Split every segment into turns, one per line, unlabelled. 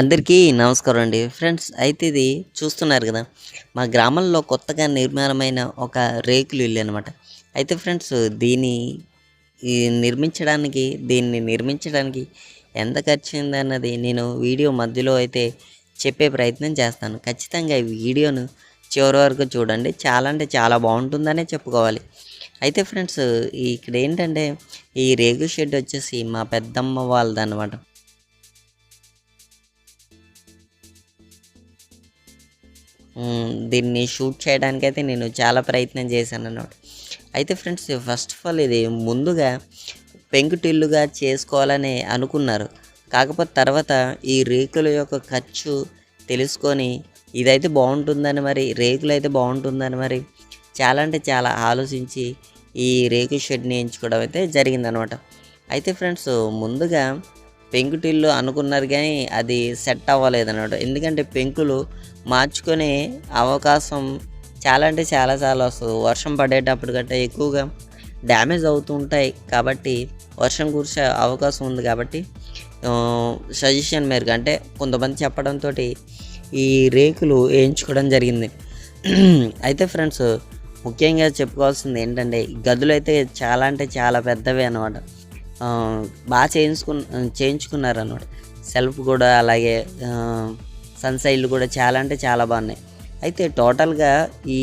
అందరికీ నమస్కారం అండి. ఫ్రెండ్స్ అయితే ఇది చూస్తున్నారు కదా మా గ్రామంలో కొత్తగా నిర్మాణమైన ఒక రేకులు ఇల్లు అనమాట అయితే ఫ్రెండ్స్ దీని ఈ నిర్మించడానికి దీన్ని నిర్మించడానికి ఎంత ఖర్చు అన్నది నేను వీడియో మధ్యలో అయితే చెప్పే ప్రయత్నం చేస్తాను. ఖచ్చితంగా ఈ వీడియోను చివరి వరకు చూడండి. చాలా అంటే చాలా బాగుంటుందనే చెప్పుకోవాలి. అయితే ఫ్రెండ్స్ ఇక్కడ ఏంటంటే ఈ రేగు షెడ్ వచ్చేసి మా పెద్దమ్మ వాళ్ళది దీన్ని షూట్ చేయడానికి అయితే నేను చాలా ప్రయత్నం చేశాను అన్నమాట అయితే ఫ్రెండ్స్ ఫస్ట్ ఆఫ్ ఆల్ ఇది ముందుగా పెంకుటిల్లుగా చేసుకోవాలని అనుకున్నారు. కాకపోతే తర్వాత ఈ రేకుల యొక్క ఖర్చు తెలుసుకొని ఇదైతే బాగుంటుందని మరి రేకులు అయితే బాగుంటుందని మరి చాలా అంటే చాలా ఆలోచించి ఈ రేకు షెడ్ని ఎంచుకోవడం అయితే జరిగిందనమాట అయితే ఫ్రెండ్స్ ముందుగా పెంకుటిల్లు అనుకున్నారు కానీ అది సెట్ అవ్వలేదన్నమాట. ఎందుకంటే పెంకులు మార్చుకునే అవకాశం చాలా అంటే చాలా చాలా వస్తుంది. వర్షం పడేటప్పుడు గట్టా ఎక్కువగా డ్యామేజ్ అవుతూ ఉంటాయి. కాబట్టి వర్షం కురిసే అవకాశం ఉంది కాబట్టి సజెషన్ మేరకు అంటే కొంతమంది చెప్పడంతో ఈ రేకులు వేయించుకోవడం జరిగింది. అయితే ఫ్రెండ్స్ ముఖ్యంగా చెప్పుకోవాల్సింది ఏంటంటే గదులు అయితే చాలా అంటే చాలా పెద్దవి అనమాట బాగా చేయించుకు చేయించుకున్నారు అనమాట సెల్ఫ్ కూడా అలాగే సన్సైడ్లు కూడా చాలా అంటే చాలా బాగున్నాయి. అయితే టోటల్గా ఈ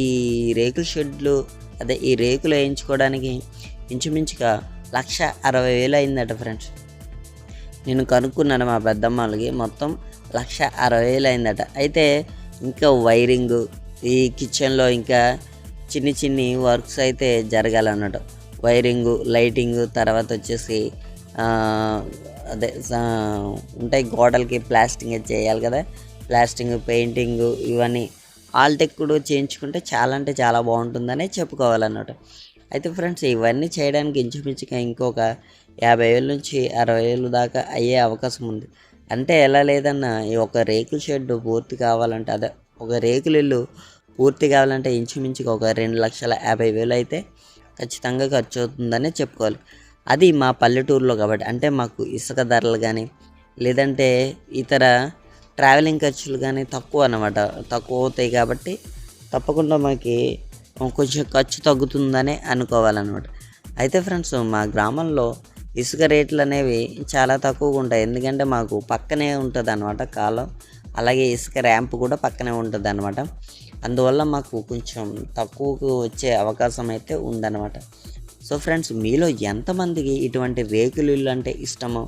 రేకుల షెడ్లు అదే ఈ రేకులు వేయించుకోవడానికి ఇంచుమించుగా లక్ష అరవై వేలు అయిందట ఫ్రెండ్స్. నేను కనుక్కున్నాను మా పెద్దమ్మలకి మొత్తం లక్ష అరవై వేలు అయిందట. అయితే ఇంకా వైరింగ్ ఈ కిచెన్లో ఇంకా చిన్ని చిన్ని వర్క్స్ అయితే జరగాలన్నట్టు వైరింగ్ లైటింగ్ తర్వాత వచ్చేసి అదే ఉంటాయి గోడలకి ప్లాస్టింగ్ చేయాలి కదా. ప్లాస్టింగ్ పెయింటింగ్ ఇవన్నీ. ఆల్టెక్ కూడా చేయించుకుంటే చాలా అంటే చాలా బాగుంటుందనే చెప్పుకోవాలన్నమాట. అయితే ఫ్రెండ్స్ ఇవన్నీ చేయడానికి ఇంచుమించుగా ఇంకొక యాభై వేల నుంచి అరవై వేలు దాకా అయ్యే అవకాశం ఉంది. అంటే ఎలా లేదన్నా ఈ ఒక రేకుల షెడ్ పూర్తి కావాలంటే అదే ఒక రేకుల ఇల్లు పూర్తి కావాలంటే ఇంచుమించుగా ఒక రెండు లక్షల యాభై వేలు అయితే ఖచ్చితంగా ఖర్చు అవుతుందనే చెప్పుకోవాలి. అది మా పల్లెటూరులో కాబట్టి అంటే మాకు ఇసుక ధరలు కానీ లేదంటే ఇతర ట్రావెలింగ్ ఖర్చులు కానీ తక్కువ అన్నమాట. తక్కువ అవుతాయి కాబట్టి తప్పకుండా మాకు కొంచెం ఖర్చు తగ్గుతుందనే అనుకోవాలన్నమాట. అయితే ఫ్రెండ్స్ మా గ్రామంలో ఇసుక రేట్లు అనేవి చాలా తక్కువగా ఉంటాయి. ఎందుకంటే మాకు పక్కనే ఉంటుంది అనమాట కాలం. అలాగే ఇసుక ర్యాంప్ కూడా పక్కనే ఉంటుంది అనమాట అందువల్ల మాకు కొంచెం తక్కువకు వచ్చే అవకాశం అయితే ఉందన్నమాట. సో ఫ్రెండ్స్ మీలో ఎంతమందికి ఇటువంటి రేకులు ఇల్లు అంటే ఇష్టమో?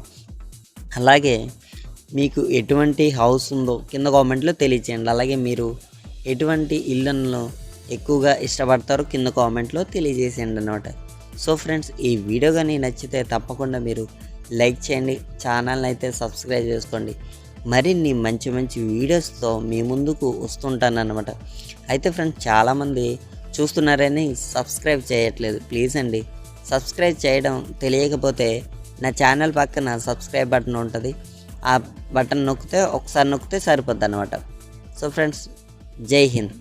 అలాగే మీకు ఎటువంటి హౌస్ ఉందో కింద కామెంట్లో తెలియచేయండి. అలాగే మీరు ఎటువంటి ఇళ్ళను ఎక్కువగా ఇష్టపడతారో కింద కామెంట్లో తెలియజేసేయండి అనమాట సో ఫ్రెండ్స్ ఈ వీడియో కానీ నచ్చితే తప్పకుండా మీరు లైక్ చేయండి. ఛానల్ని అయితే సబ్స్క్రైబ్ చేసుకోండి. మరిన్ని మంచి మంచి వీడియోస్తో మీ ముందుకు వస్తుంటాను అనమాట అయితే ఫ్రెండ్స్ చాలామంది చూస్తున్నారని సబ్స్క్రైబ్ చేయట్లేదు. ప్లీజ్ అండి సబ్స్క్రైబ్ చేయడం తెలియకపోతే నా ఛానల్ పక్కన సబ్స్క్రైబ్ బటన్ ఉంటుంది. ఆ బటన్ నొక్కితే ఒకసారి నొక్కితే సరిపోద్ది అనమాట సో ఫ్రెండ్స్ జై హింద్.